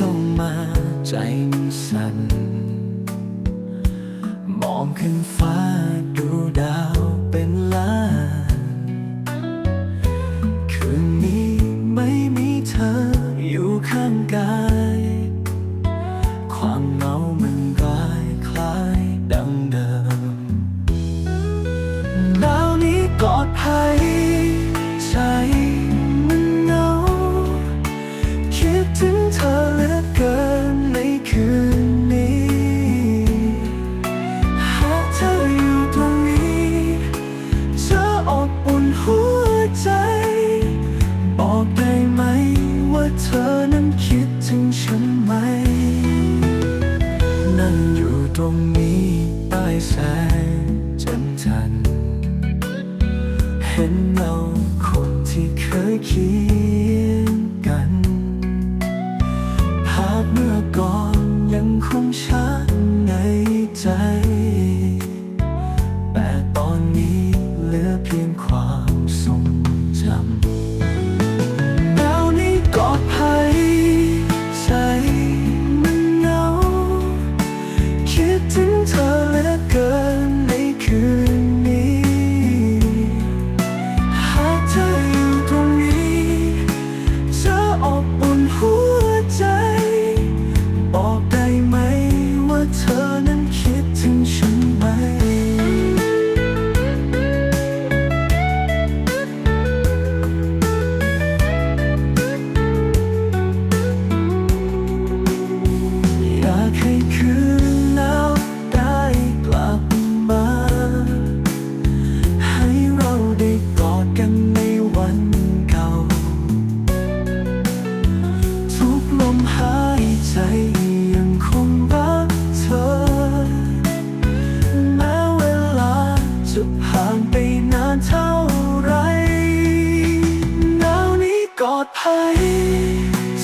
เข้ามาใจมันสั่น มองขึ้นฟ้า ก่อนยังคงชัดในใจ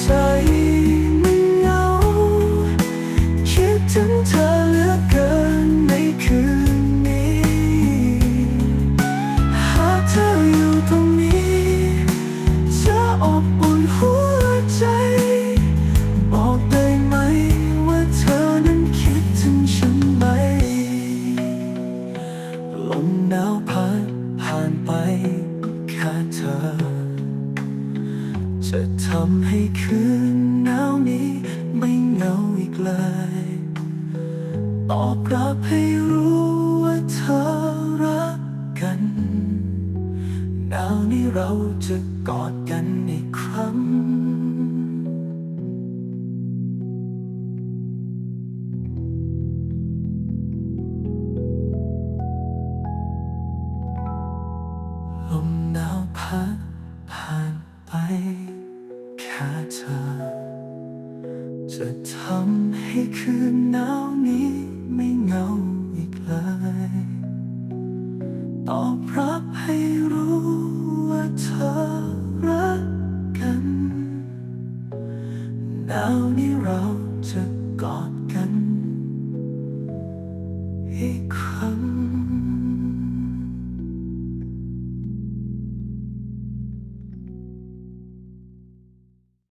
ใจมันเหงาคิดถึงเธอเหลือเกินในคืนนี้ หากเธออยู่ตรงนี้จะอบอุ่นหัวใจ บอกได้ไหมว่าเธอนั้นคิดถึงฉันไหม ลมหนาวพัดผ่านไปแค่เธอ จะทำให้คืนหนาวนี้ไม่เหงาอีกเลย ตอบรับให้รู้ว่าเธอรักกันหนาวนี้เราจะกอดกันอีกครั้งลมหนาวพัด จะทำให้คืนหนาวนี้ไม่เหงาอีกเลยตอบรับให้รู้ว่าเธอรักกันหนาวนี้เราจะกอดกันอีกครั้ง